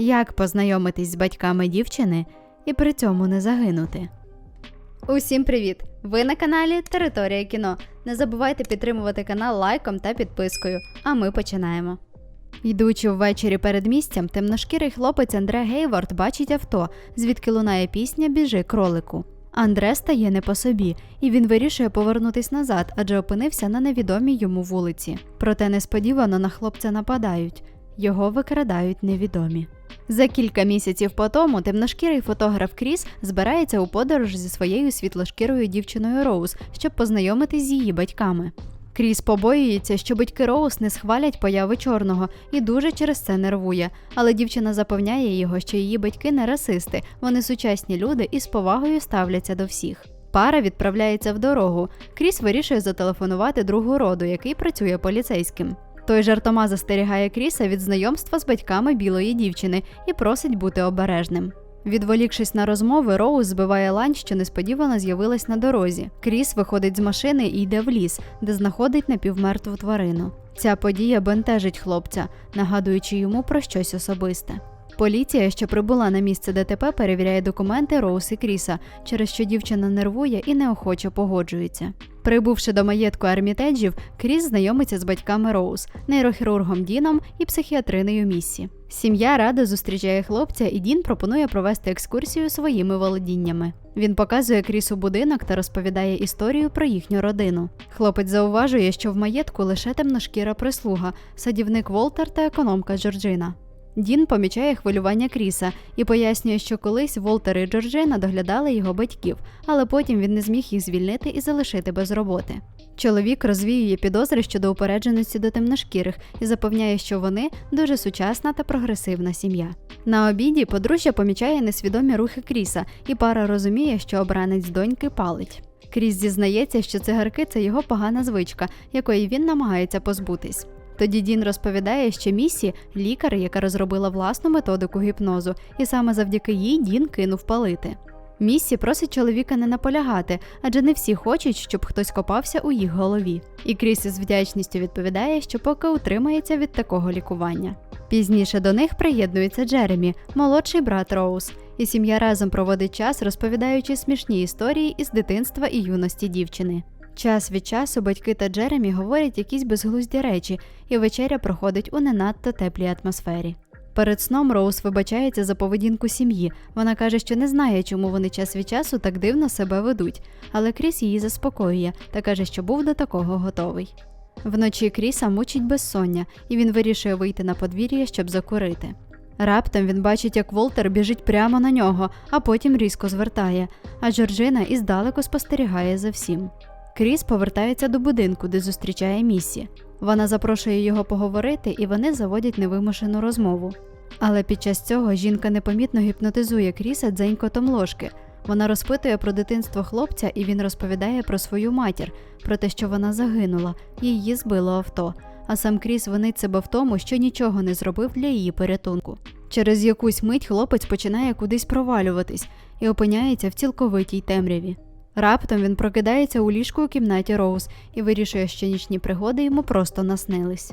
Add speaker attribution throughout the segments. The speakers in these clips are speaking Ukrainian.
Speaker 1: Як познайомитись з батьками дівчини і при цьому не загинути? Усім привіт! Ви на каналі Територія кіно. Не забувайте підтримувати канал лайком та підпискою. А ми починаємо. Йдучи ввечері перед місцем, темношкірий хлопець Андре Гейворд бачить авто, звідки лунає пісня Біжи кролику. Андре стає не по собі, і він вирішує повернутись назад, адже опинився на невідомій йому вулиці. Проте несподівано на хлопця нападають. Його викрадають невідомі. За кілька місяців по тому темношкірий фотограф Кріс збирається у подорож зі своєю світлошкірою дівчиною Роуз, щоб познайомитись з її батьками. Кріс побоюється, що батьки Роуз не схвалять появи чорного і дуже через це нервує. Але дівчина запевняє його, що її батьки не расисти, вони сучасні люди і з повагою ставляться до всіх. Пара відправляється в дорогу. Кріс вирішує зателефонувати другу роду, який працює поліцейським. Той жартома застерігає Кріса від знайомства з батьками білої дівчини і просить бути обережним. Відволікшись на розмови, Роуз збиває лань, що несподівано з'явилась на дорозі. Кріс виходить з машини і йде в ліс, де знаходить напівмертву тварину. Ця подія бентежить хлопця, нагадуючи йому про щось особисте. Поліція, що прибула на місце ДТП, перевіряє документи Роуз і Кріса, через що дівчина нервує і неохоче погоджується. Прибувши до маєтку армітеджів, Кріс знайомиться з батьками Роуз, нейрохірургом Діном і психіатринею Міссі. Сім'я радо зустрічає хлопця, і Дін пропонує провести екскурсію своїми володіннями. Він показує Крісу будинок та розповідає історію про їхню родину. Хлопець зауважує, що в маєтку лише темношкіра прислуга, садівник Волтер та економка Джорджина. Дін помічає хвилювання Кріса і пояснює, що колись Волтер і Джорджина доглядали його батьків, але потім він не зміг їх звільнити і залишити без роботи. Чоловік розвіює підозри щодо упередженості до темношкірих і запевняє, що вони дуже сучасна та прогресивна сім'я. На обіді подружжя помічає несвідомі рухи Кріса, і пара розуміє, що обранець доньки палить. Кріс зізнається, що цигарки це його погана звичка, якої він намагається позбутись. Тоді Дін розповідає, що Місі лікар, яка розробила власну методику гіпнозу, і саме завдяки їй Дін кинув палити. Міссі просить чоловіка не наполягати, адже не всі хочуть, щоб хтось копався у їх голові. І Кріс із вдячністю відповідає, що поки утримається від такого лікування. Пізніше до них приєднується Джеремі, молодший брат Роуз, і сім'я разом проводить час, розповідаючи смішні історії із дитинства і юності дівчини. Час від часу батьки та Джеремі говорять якісь безглузді речі, і вечеря проходить у не надто теплій атмосфері. Перед сном Роуз вибачається за поведінку сім'ї. Вона каже, що не знає, чому вони час від часу так дивно себе ведуть, але Кріс її заспокоює та каже, що був до такого готовий. Вночі Кріса мучить безсоння, і він вирішує вийти на подвір'я, щоб закурити. Раптом він бачить, як Волтер біжить прямо на нього, а потім різко звертає, а Джорджина іздалеку спостерігає за всім. Кріс повертається до будинку, де зустрічає Міссі. Вона запрошує його поговорити, і вони заводять невимушену розмову. Але під час цього жінка непомітно гіпнотизує Кріса дзенькотом ложки. Вона розпитує про дитинство хлопця, і він розповідає про свою матір, про те, що вона загинула, її збило авто. А сам Кріс винить себе в тому, що нічого не зробив для її порятунку. Через якусь мить хлопець починає кудись провалюватись і опиняється в цілковитій темряві. Раптом він прокидається у ліжку у кімнаті Роуз і вирішує, що нічні пригоди йому просто наснились.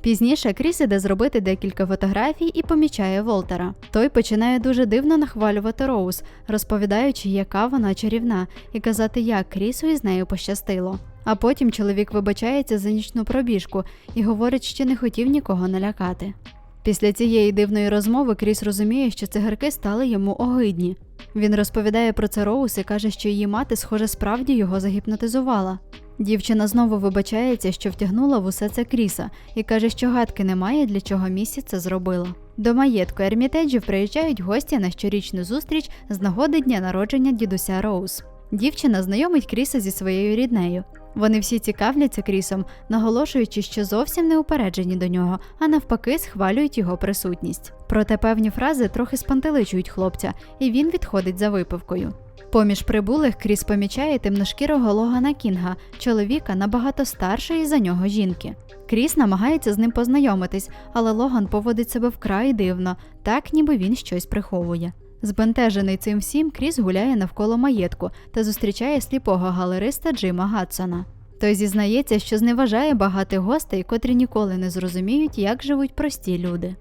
Speaker 1: Пізніше Кріс іде зробити декілька фотографій і помічає Волтера. Той починає дуже дивно нахвалювати Роуз, розповідаючи, яка вона чарівна, і казати, як Крісу із нею пощастило. А потім чоловік вибачається за нічну пробіжку і говорить, що не хотів нікого налякати. Після цієї дивної розмови Кріс розуміє, що цигарки стали йому огидні. Він розповідає про це Роуз і каже, що її мати, схоже, справді його загіпнотизувала. Дівчина знову вибачається, що втягнула в усе це Кріса, і каже, що гадки немає, для чого місі це зробила. До маєтку Ермітеджів приїжджають гості на щорічну зустріч з нагоди дня народження дідуся Роуз. Дівчина знайомить Кріса зі своєю ріднею. Вони всі цікавляться Крісом, наголошуючи, що зовсім не упереджені до нього, а навпаки, схвалюють його присутність. Проте певні фрази трохи спантеличують хлопця, і він відходить за випивкою. Поміж прибулих Кріс помічає темношкірого Логана Кінга, чоловіка набагато старшої за нього жінки. Кріс намагається з ним познайомитись, але Логан поводить себе вкрай дивно, так ніби він щось приховує. Збентежений цим всім, Кріс гуляє навколо маєтку та зустрічає сліпого галериста Джима Гадсона. Той зізнається, що зневажає багатих гостей, котрі ніколи не зрозуміють, як живуть прості люди.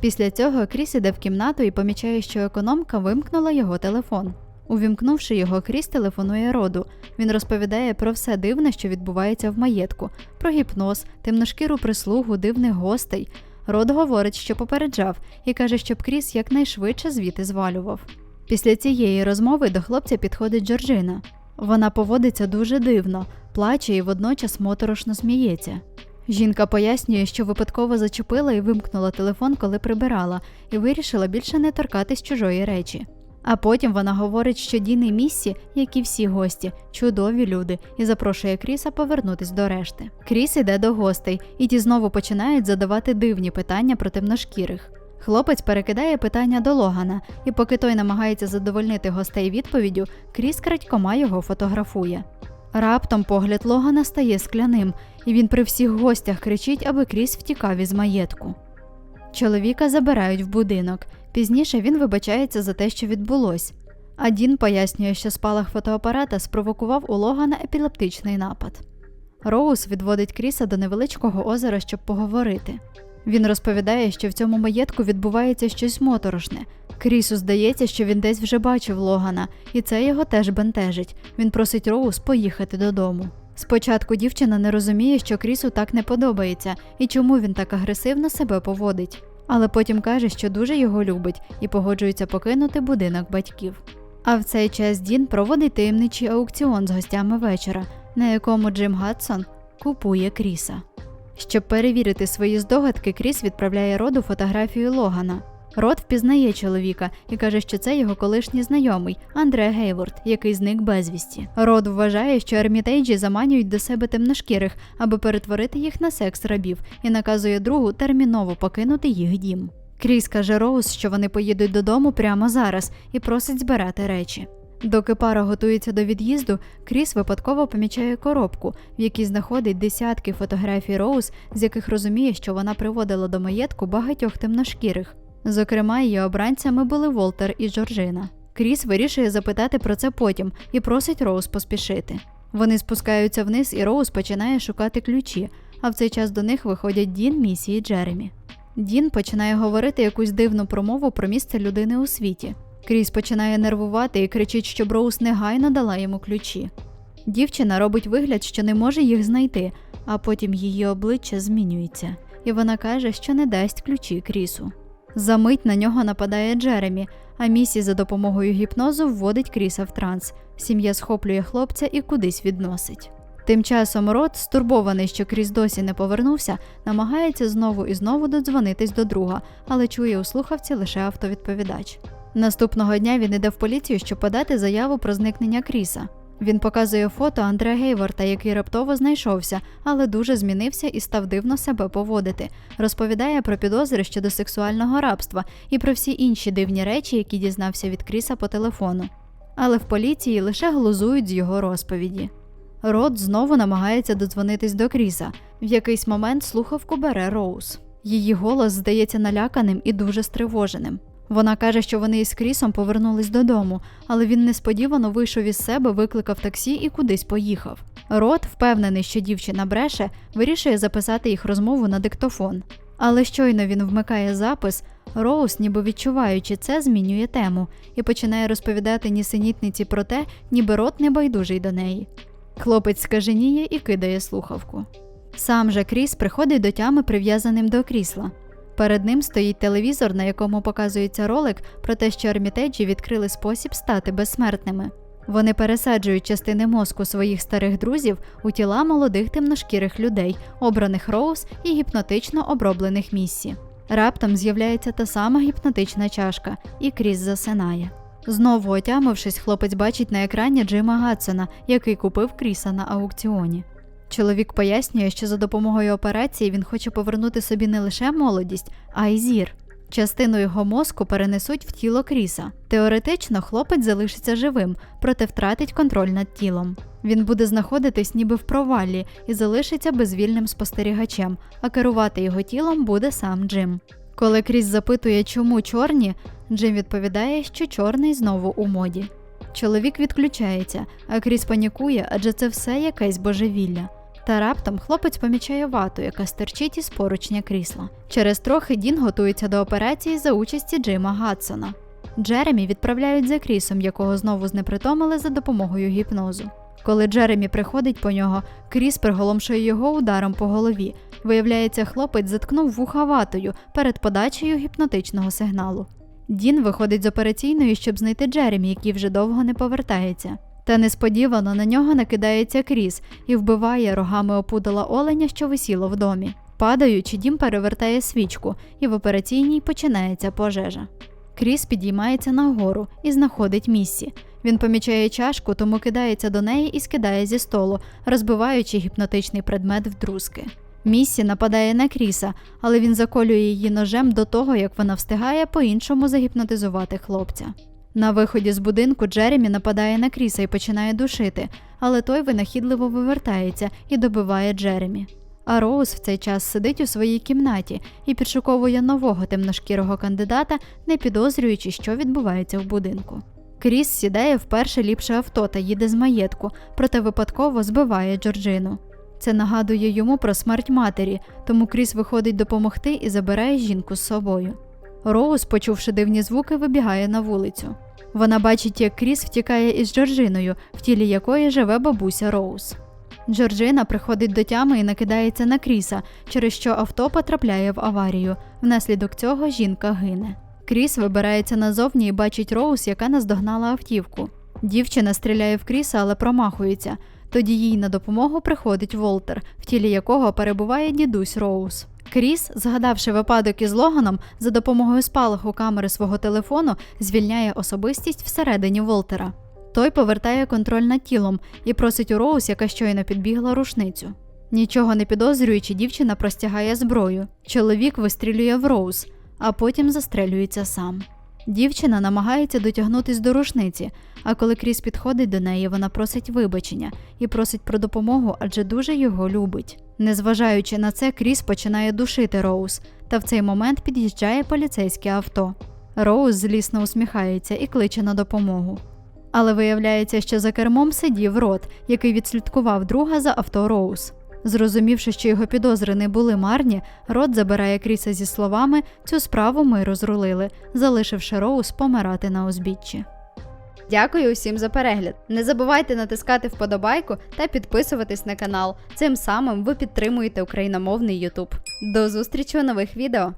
Speaker 1: Після цього Кріс іде в кімнату і помічає, що економка вимкнула його телефон. Увімкнувши його, Кріс телефонує роду. Він розповідає про все дивне, що відбувається в маєтку, про гіпноз, темношкіру прислугу, дивних гостей. Род говорить, що попереджав, і каже, щоб Кріс якнайшвидше звідти звалював. Після цієї розмови до хлопця підходить Джорджина. Вона поводиться дуже дивно, плаче і водночас моторошно сміється. Жінка пояснює, що випадково зачепила і вимкнула телефон, коли прибирала, і вирішила більше не торкатись чужої речі. А потім вона говорить, що Дін і Міссі, як і всі гості, чудові люди, і запрошує Кріса повернутись до решти. Кріс іде до гостей, і ті знову починають задавати дивні питання про темношкірих. Хлопець перекидає питання до Логана, і поки той намагається задовольнити гостей відповіддю, Кріс крадькома його фотографує. Раптом погляд Логана стає скляним, і він при всіх гостях кричить, аби Кріс втікав із маєтку. Чоловіка забирають в будинок. Пізніше він вибачається за те, що відбулось. А Дін пояснює, що спалах фотоапарата спровокував у Логана епілептичний напад. Роуз відводить Кріса до невеличкого озера, щоб поговорити. Він розповідає, що в цьому маєтку відбувається щось моторошне. Крісу здається, що він десь вже бачив Логана, і це його теж бентежить. Він просить Роуз поїхати додому. Спочатку дівчина не розуміє, що Крісу так не подобається і чому він так агресивно себе поводить. Але потім каже, що дуже його любить і погоджується покинути будинок батьків. А в цей час Дін проводить таємничий аукціон з гостями вечора, на якому Джим Гадсон купує Кріса. Щоб перевірити свої здогадки, Кріс відправляє роду фотографію Логана. Род впізнає чоловіка і каже, що це його колишній знайомий Андре Гейворд, який зник безвісті. Род вважає, що ермітейджі заманюють до себе темношкірих, аби перетворити їх на секс рабів, і наказує другу терміново покинути їх дім. Кріс каже Роуз, що вони поїдуть додому прямо зараз і просить збирати речі. Доки пара готується до від'їзду, Кріс випадково помічає коробку, в якій знаходить десятки фотографій Роуз, з яких розуміє, що вона приводила до маєтку багатьох темношкірих. Зокрема, її обранцями були Волтер і Джорджина. Кріс вирішує запитати про це потім і просить Роуз поспішити. Вони спускаються вниз, і Роуз починає шукати ключі, а в цей час до них виходять Дін, Місі і Джеремі. Дін починає говорити якусь дивну промову про місце людини у світі. Кріс починає нервувати і кричить, щоб Роуз негайно дала йому ключі. Дівчина робить вигляд, що не може їх знайти, а потім її обличчя змінюється, і вона каже, що не дасть ключі Крісу. За мить на нього нападає Джеремі, а Місі за допомогою гіпнозу вводить Кріса в транс. Сім'я схоплює хлопця і кудись відносить. Тим часом Рот, стурбований, що Кріс досі не повернувся, намагається знову і знову додзвонитись до друга, але чує у слухавці лише автовідповідач. Наступного дня він іде в поліцію, щоб подати заяву про зникнення Кріса. Він показує фото Андрея Гейворта, який раптово знайшовся, але дуже змінився і став дивно себе поводити. Розповідає про підозри щодо сексуального рабства і про всі інші дивні речі, які дізнався від Кріса по телефону. Але в поліції лише глузують з його розповіді. Рот знову намагається додзвонитись до Кріса. В якийсь момент слухавку бере Роуз. Її голос здається наляканим і дуже стривоженим. Вона каже, що вони із Крісом повернулись додому, але він несподівано вийшов із себе, викликав таксі і кудись поїхав. Рот, впевнений, що дівчина бреше, вирішує записати їх розмову на диктофон. Але щойно він вмикає запис, Роуз, ніби відчуваючи це, змінює тему і починає розповідати нісенітниці про те, ніби рот не байдужий до неї. Хлопець скаженіє і кидає слухавку. Сам же Кріс приходить до тями прив'язаним до крісла. Перед ним стоїть телевізор, на якому показується ролик про те, що ермітеджі відкрили спосіб стати безсмертними. Вони пересаджують частини мозку своїх старих друзів у тіла молодих темношкірих людей, обраних Роуз і гіпнотично оброблених міссі. Раптом з'являється та сама гіпнотична чашка, і Кріс засинає. Знову отямившись, хлопець бачить на екрані Джима Гадсона, який купив Кріса на аукціоні. Чоловік пояснює, що за допомогою операції він хоче повернути собі не лише молодість, а й зір. Частину його мозку перенесуть в тіло Кріса. Теоретично хлопець залишиться живим, проте втратить контроль над тілом. Він буде знаходитись ніби в провалі і залишиться безвільним спостерігачем, а керувати його тілом буде сам Джим. Коли Кріс запитує, чому чорні, Джим відповідає, що чорний знову у моді. Чоловік відключається, а Кріс панікує, адже це все якесь божевілля. Та раптом хлопець помічає вату, яка стирчить із поручня крісла. Через трохи Дін готується до операції за участі Джима Гадсона. Джеремі відправляють за Крісом, якого знову знепритомили за допомогою гіпнозу. Коли Джеремі приходить по нього, Кріс приголомшує його ударом по голові. Виявляється, хлопець заткнув вуха ватою перед подачею гіпнотичного сигналу. Дін виходить з операційної, щоб знайти Джеремі, який вже довго не повертається. Та несподівано на нього накидається Кріс і вбиває рогами опудала оленя, що висіло в домі. Падаючи, дім перевертає свічку, і в операційній починається пожежа. Кріс підіймається нагору і знаходить місці. Він помічає чашку, тому кидається до неї і скидає зі столу, розбиваючи гіпнотичний предмет в друзки. Міссі нападає на Кріса, але він заколює її ножем до того, як вона встигає по-іншому загіпнотизувати хлопця. На виході з будинку Джеремі нападає на Кріса і починає душити, але той винахідливо вивертається і добиває Джеремі. А Роуз в цей час сидить у своїй кімнаті і підшуковує нового темношкірого кандидата, не підозрюючи, що відбувається в будинку. Кріс сідає в перше ліпше авто та їде з маєтку, проте випадково збиває Джорджину. Це нагадує йому про смерть матері, тому Кріс виходить допомогти і забирає жінку з собою. Роуз, почувши дивні звуки, вибігає на вулицю. Вона бачить, як Кріс втікає із Джорджиною, в тілі якої живе бабуся Роуз. Джорджина приходить до тями і накидається на Кріса, через що авто потрапляє в аварію. Внаслідок цього жінка гине. Кріс вибирається назовні і бачить Роуз, яка наздогнала автівку. Дівчина стріляє в Кріса, але промахується. Тоді їй на допомогу приходить Волтер, в тілі якого перебуває дідусь Роуз. Кріс, згадавши випадок із Логаном, за допомогою спалаху камери свого телефону звільняє особистість всередині Волтера. Той повертає контроль над тілом і просить у Роуз, яка щойно підбігла рушницю. Нічого не підозрюючи, дівчина простягає зброю. Чоловік вистрілює в Роуз, а потім застрелюється сам. Дівчина намагається дотягнутись до рушниці, а коли Кріс підходить до неї, вона просить вибачення і просить про допомогу, адже дуже його любить. Незважаючи на це, Кріс починає душити Роуз, та в цей момент під'їжджає поліцейське авто. Роуз злісно усміхається і кличе на допомогу. Але виявляється, що за кермом сидів рот, який відслідкував друга за авто Роуз. Зрозумівши, що його підозри не були марні, Рот забирає Кріса зі словами цю справу ми розрулили, залишивши Роуз помирати на узбіччі. Дякую усім за перегляд. Не забувайте натискати вподобайку та підписуватись на канал. Цим самим ви підтримуєте україномовний YouTube. До зустрічі у нових відео!